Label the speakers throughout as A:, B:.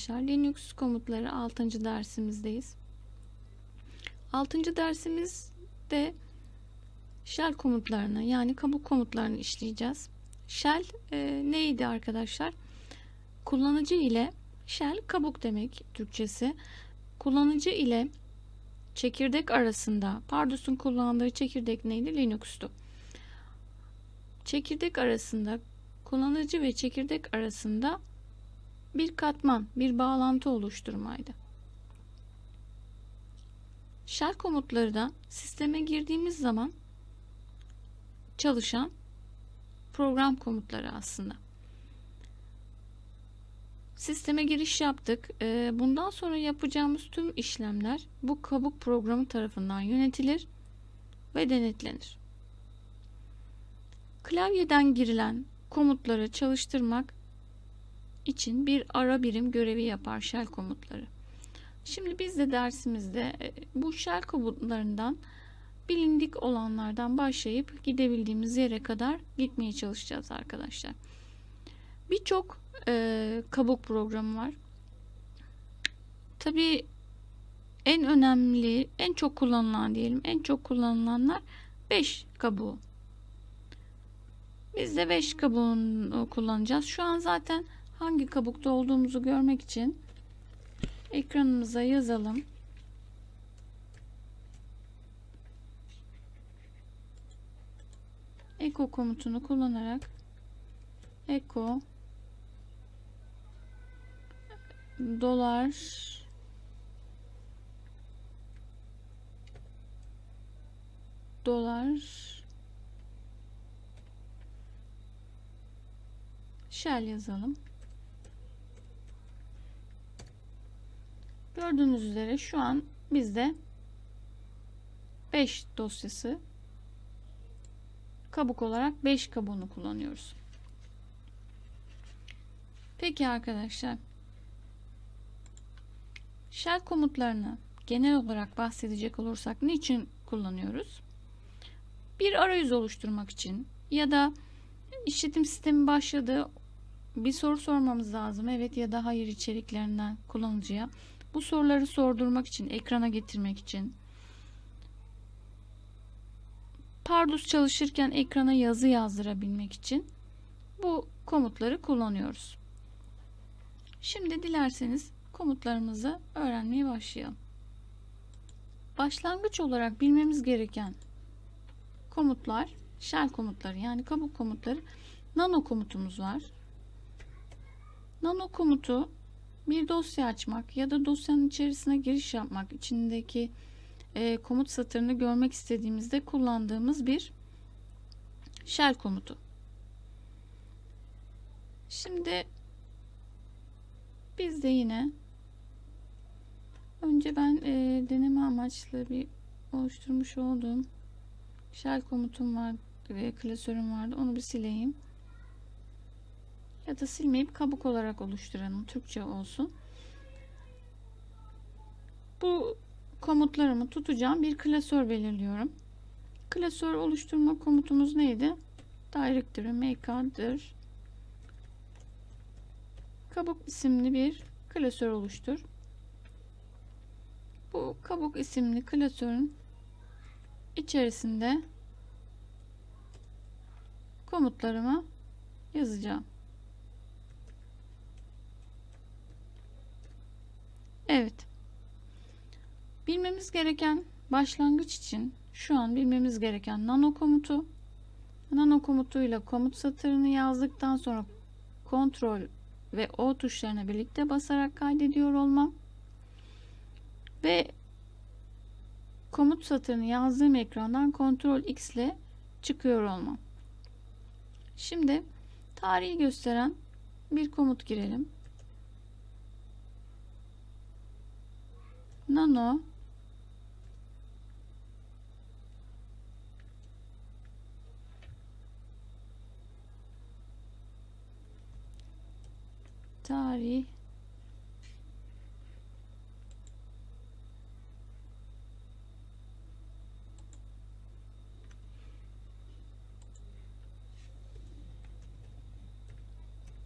A: arkadaşlar. Linux komutları 6. dersimizdeyiz. 6. dersimizde shell komutlarını yani kabuk komutlarını işleyeceğiz. Shell e, neydi arkadaşlar? Kullanıcı ile shell kabuk demek Türkçesi. Kullanıcı ile çekirdek arasında Pardus'un kullandığı çekirdek neydi? Linux'tu. Çekirdek arasında kullanıcı ve çekirdek arasında bir katman, bir bağlantı oluşturmaydı. Shell komutları da sisteme girdiğimiz zaman çalışan program komutları aslında. Sisteme giriş yaptık. Ee, Bundan sonra yapacağımız tüm işlemler bu kabuk programı tarafından yönetilir ve denetlenir. Klavyeden girilen komutları çalıştırmak için bir ara birim görevi yapar shell komutları. Şimdi biz de dersimizde e, bu shell komutlarından bilindik olanlardan başlayıp gidebildiğimiz yere kadar gitmeye çalışacağız arkadaşlar. Birçok e, kabuk programı var. Tabii en önemli, en çok kullanılan diyelim, en çok kullanılanlar 5 kabuğu. Biz de 5 kabuğunu kullanacağız. Şu an zaten hangi kabukta olduğumuzu görmek için ekranımıza yazalım. Echo komutunu kullanarak echo dolar dolar shell yazalım. Gördüğünüz üzere şu an bizde 5 dosyası kabuk olarak 5 kabuğunu kullanıyoruz. Peki arkadaşlar shell komutlarını genel olarak bahsedecek olursak niçin kullanıyoruz? Bir arayüz oluşturmak için ya da işletim sistemi başladı bir soru sormamız lazım evet ya da hayır içeriklerinden kullanıcıya bu soruları sordurmak için ekrana getirmek için Pardus çalışırken ekrana yazı yazdırabilmek için bu komutları kullanıyoruz. Şimdi dilerseniz komutlarımızı öğrenmeye başlayalım. Başlangıç olarak bilmemiz gereken komutlar shell komutları yani kabuk komutları nano komutumuz var. Nano komutu bir dosya açmak ya da dosyanın içerisine giriş yapmak içindeki e, komut satırını görmek istediğimizde kullandığımız bir shell komutu. Şimdi biz de yine önce ben e, deneme amaçlı bir oluşturmuş olduğum shell komutum var ve klasörüm vardı. Onu bir sileyim. Ya da silmeyip kabuk olarak oluşturalım. Türkçe olsun. Bu komutlarımı tutacağım bir klasör belirliyorum. Klasör oluşturma komutumuz neydi? Directory make'dir. Kabuk isimli bir klasör oluştur. Bu kabuk isimli klasörün içerisinde komutlarımı yazacağım. Evet. Bilmemiz gereken başlangıç için şu an bilmemiz gereken nano komutu. Nano komutuyla komut satırını yazdıktan sonra kontrol ve O tuşlarına birlikte basarak kaydediyor olmam. Ve komut satırını yazdığım ekrandan kontrol X ile çıkıyor olmam. Şimdi tarihi gösteren bir komut girelim. Nano. Tarih.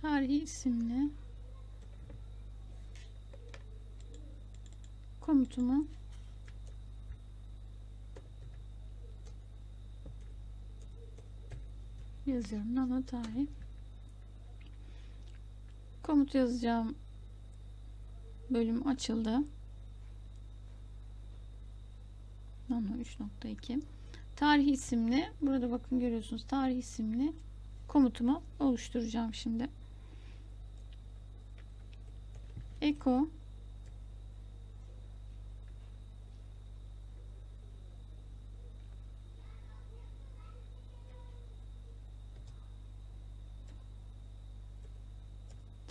A: Tarihi isimli komutumu yazıyorum. Nano tarih. Komut yazacağım bölüm açıldı. Nano 3.2 Tarih isimli burada bakın görüyorsunuz tarih isimli komutumu oluşturacağım şimdi. Eko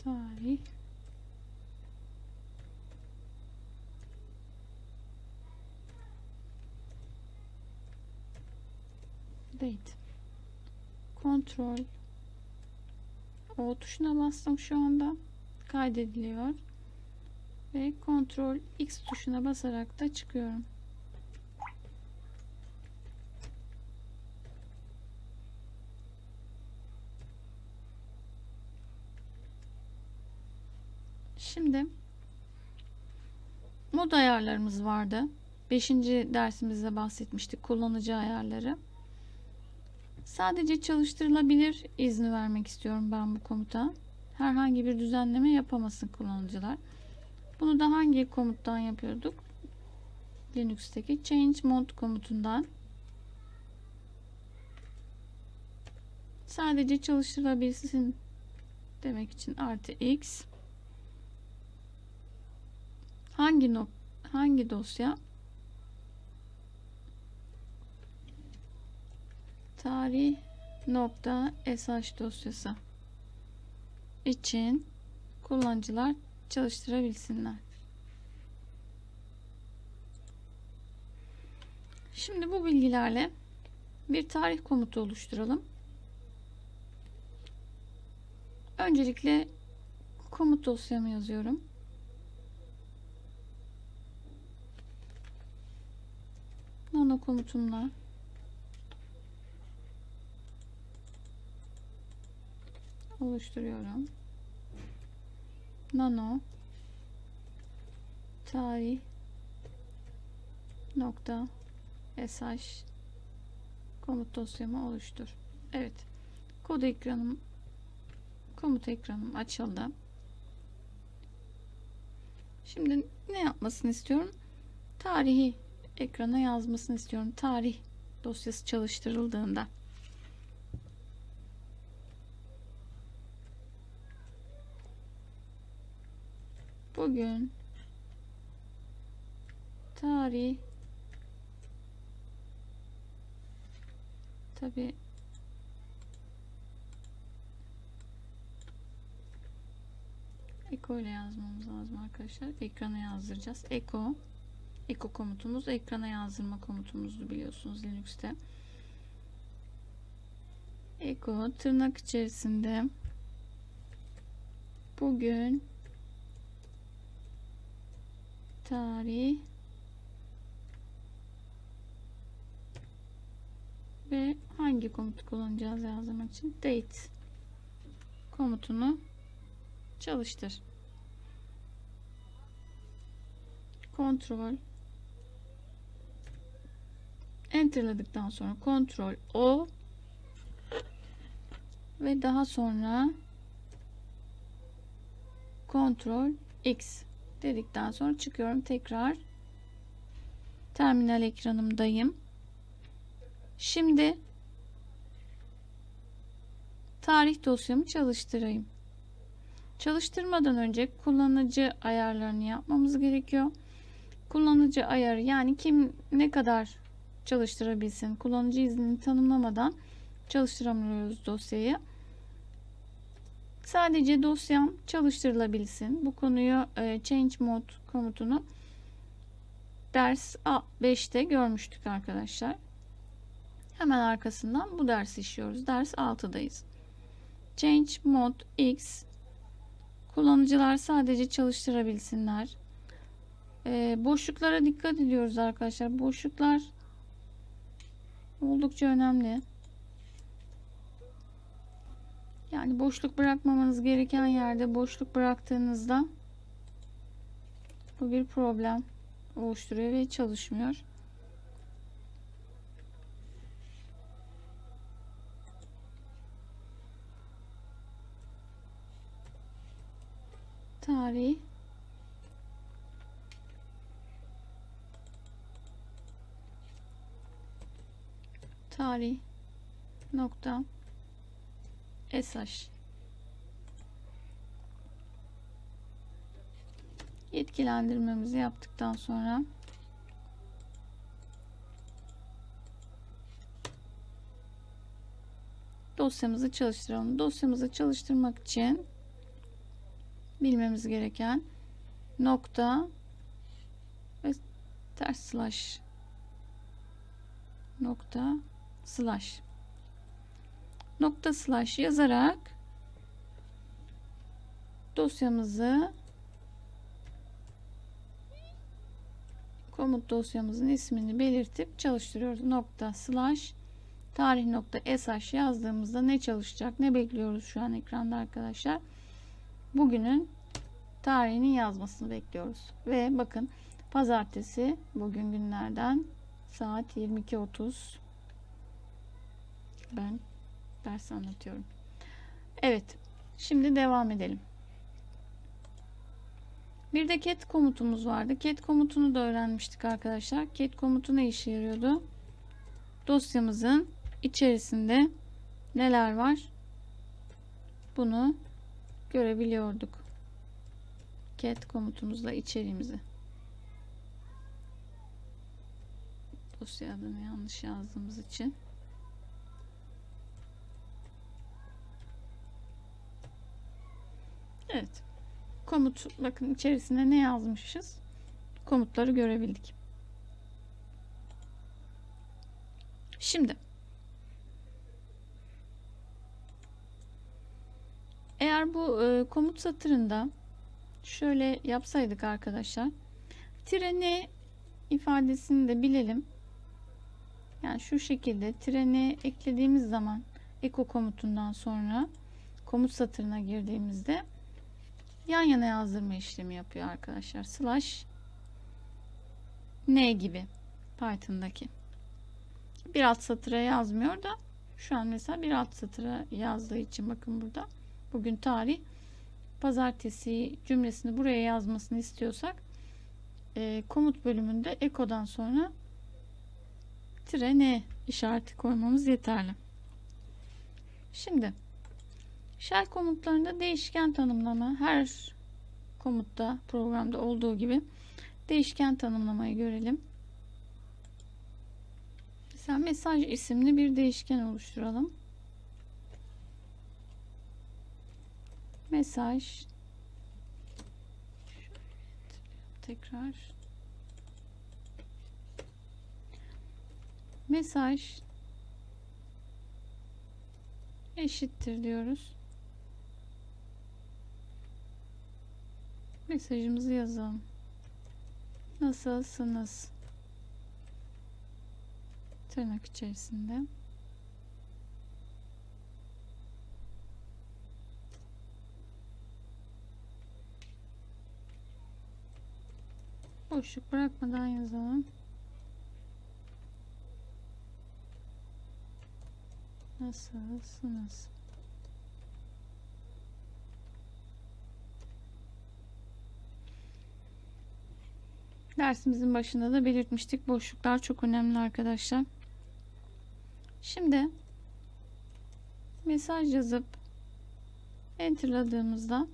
A: tarih date. Kontrol. O tuşuna bastım şu anda. Kaydediliyor. Ve kontrol X tuşuna basarak da çıkıyorum. Şimdi mod ayarlarımız vardı. 5. dersimizde bahsetmiştik kullanıcı ayarları. Sadece çalıştırılabilir izni vermek istiyorum ben bu komuta. Herhangi bir düzenleme yapamasın kullanıcılar. Bunu da hangi komuttan yapıyorduk? Linux'teki change mode komutundan. Sadece çalıştırılabilsin demek için artı x hangi no hangi dosya tarih nokta sh dosyası için kullanıcılar çalıştırabilsinler. Şimdi bu bilgilerle bir tarih komutu oluşturalım. Öncelikle komut dosyamı yazıyorum. Nano komutumla oluşturuyorum. Nano tarih nokta sh komut dosyamı oluştur. Evet. Kod ekranım komut ekranım açıldı. Şimdi ne yapmasını istiyorum? Tarihi ekrana yazmasını istiyorum. Tarih dosyası çalıştırıldığında. Bugün tarih tabi Eko ile yazmamız lazım arkadaşlar. Ekrana yazdıracağız. Eko Eko komutumuz ekrana yazdırma komutumuzdu biliyorsunuz Linux'te. Eko tırnak içerisinde bugün tarih ve hangi komutu kullanacağız yazdırmak için date komutunu çalıştır. Kontrol enterladıktan sonra kontrol O ve daha sonra kontrol X dedikten sonra çıkıyorum tekrar terminal ekranımdayım. Şimdi tarih dosyamı çalıştırayım. Çalıştırmadan önce kullanıcı ayarlarını yapmamız gerekiyor. Kullanıcı ayarı yani kim ne kadar çalıştırabilsin. Kullanıcı iznini tanımlamadan çalıştıramıyoruz dosyayı. Sadece dosyam çalıştırılabilsin. Bu konuyu e, change mode komutunu ders 5'te görmüştük arkadaşlar. Hemen arkasından bu dersi işliyoruz. Ders 6'dayız. Change mode X kullanıcılar sadece çalıştırabilsinler. E, boşluklara dikkat ediyoruz arkadaşlar. Boşluklar oldukça önemli. Yani boşluk bırakmamanız gereken yerde boşluk bıraktığınızda bu bir problem oluşturuyor ve çalışmıyor. Tarih tarih nokta. Sh yetkilendirmemizi yaptıktan sonra dosyamızı çalıştıralım. Dosyamızı çalıştırmak için bilmemiz gereken nokta ve ters slash nokta slash nokta slash yazarak dosyamızı komut dosyamızın ismini belirtip çalıştırıyoruz. Nokta slash tarih nokta sh yazdığımızda ne çalışacak ne bekliyoruz şu an ekranda arkadaşlar. Bugünün tarihinin yazmasını bekliyoruz. Ve bakın pazartesi bugün günlerden saat 22.30 ben ders anlatıyorum. Evet şimdi devam edelim. Bir de cat komutumuz vardı. Cat komutunu da öğrenmiştik arkadaşlar. Cat komutu ne işe yarıyordu? Dosyamızın içerisinde neler var? Bunu görebiliyorduk. Cat komutumuzla içeriğimizi. Dosya adını yanlış yazdığımız için. Evet. Komut bakın içerisinde ne yazmışız? Komutları görebildik. Şimdi eğer bu e, komut satırında şöyle yapsaydık arkadaşlar tire ne ifadesini de bilelim. Yani şu şekilde treni eklediğimiz zaman eko komutundan sonra komut satırına girdiğimizde yan yana yazdırma işlemi yapıyor arkadaşlar. Slash n gibi Python'daki. Bir alt satıra yazmıyor da şu an mesela bir alt satıra yazdığı için bakın burada bugün tarih pazartesi cümlesini buraya yazmasını istiyorsak e, komut bölümünde ekodan sonra tire n işareti koymamız yeterli. Şimdi shell komutlarında değişken tanımlama her komutta programda olduğu gibi değişken tanımlamayı görelim. Mesela mesaj isimli bir değişken oluşturalım. Mesaj tekrar mesaj eşittir diyoruz. Mesajımızı yazalım. Nasılsınız? Tırnak içerisinde. Boşluk bırakmadan yazalım. Nasılsınız? Dersimizin başında da belirtmiştik. Boşluklar çok önemli arkadaşlar. Şimdi mesaj yazıp enterladığımızda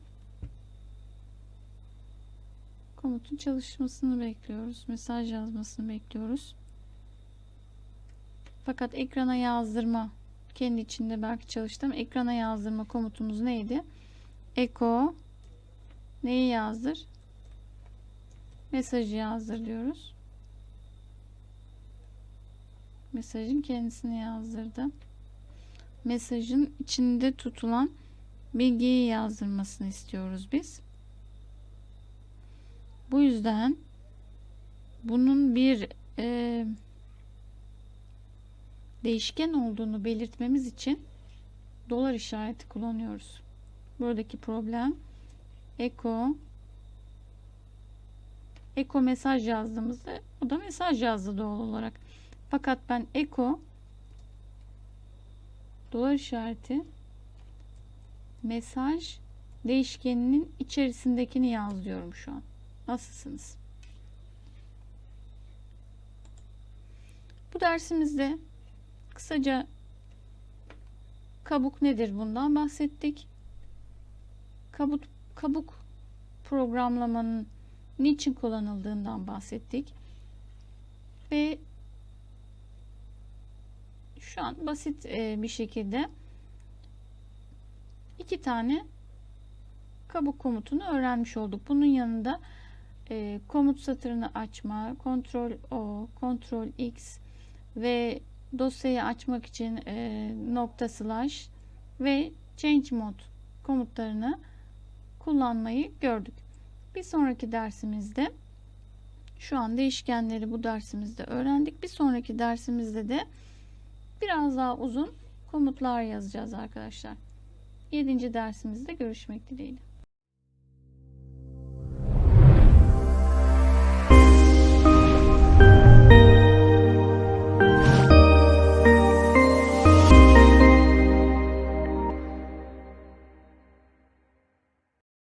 A: komutun çalışmasını bekliyoruz. Mesaj yazmasını bekliyoruz. Fakat ekrana yazdırma kendi içinde belki çalıştım. Ekrana yazdırma komutumuz neydi? Eko neyi yazdır? Mesajı yazdır diyoruz. Mesajın kendisini yazdırdı. Mesajın içinde tutulan bilgiyi yazdırmasını istiyoruz biz. Bu yüzden bunun bir e, değişken olduğunu belirtmemiz için dolar işareti kullanıyoruz. Buradaki problem echo eko mesaj yazdığımızda o da mesaj yazdı doğal olarak. Fakat ben eko dolar işareti mesaj değişkeninin içerisindekini yaz diyorum şu an. Nasılsınız? Bu dersimizde kısaca kabuk nedir bundan bahsettik. Kabuk, kabuk programlamanın niçin kullanıldığından bahsettik. Ve şu an basit e, bir şekilde iki tane kabuk komutunu öğrenmiş olduk. Bunun yanında e, komut satırını açma, kontrol O, kontrol X ve dosyayı açmak için e, nokta slash ve change mode komutlarını kullanmayı gördük. Bir sonraki dersimizde şu an değişkenleri bu dersimizde öğrendik. Bir sonraki dersimizde de biraz daha uzun komutlar yazacağız arkadaşlar. 7. dersimizde görüşmek dileğiyle.